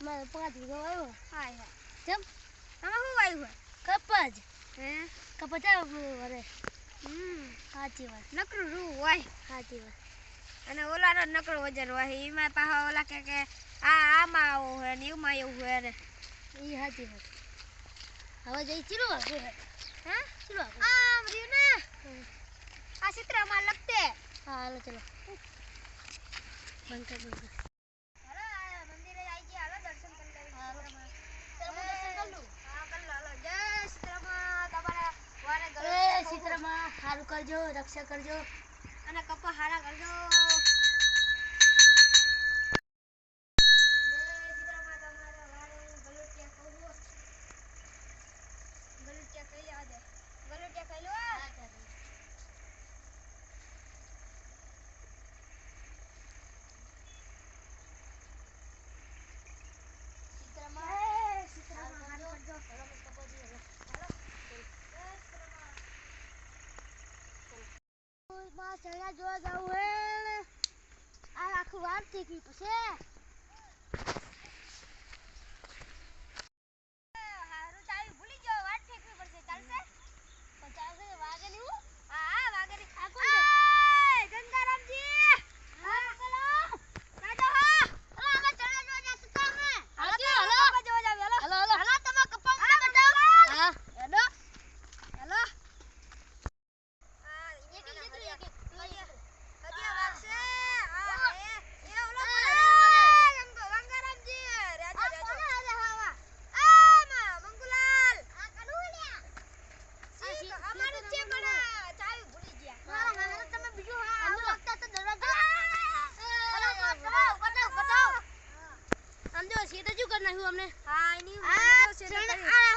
મારે પાંચ વીઘો વાવ્યો હાય હાય. કેમ? આમાં શું વાવ્યું કપાસ હે? કપાસ આપણું વરે સાચી વાત. નકરું રૂ હોય? સાચી વાત. અને ઓલાનો નકરો વજન હોય. એમાં પાછા ઓલા કે કે આ આમાં આવો હોય ને એમાં એવું હોય ને એ સાચી વાત. હવે જઈ ચીરું આપે હા? ચીરું આપે આમ રહ્યું ને? આ ચિત્રમાં લખતે. હા હાલો ચલો. બંધ કરજો રક્ષા કરજો. અને કપા હારા કરજો. સળિયા જોવા જવું હે આ આખું વાર થઈ ગયું પછી 哎，你 new. Ah.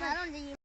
来了你的音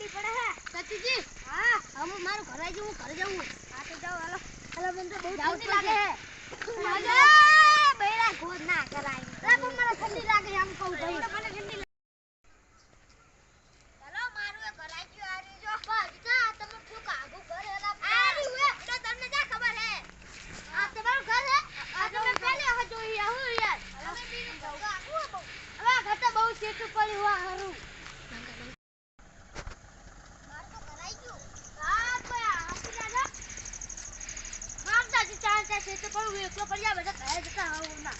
ઠંડી પડે હે. સતીજી હા હમ મારું ઘરે જવું હું ઘરે જવું હા તો જાઓ હાલો. હાલો મને તો બહુ ઠંડી લાગે હે. બૈરા ગોદ ના કરાય. મને ઠંડી લાગે આમ કહું ભાઈ. હું એકલો પડી જાય બધા ઘરે જતા હોઉં ના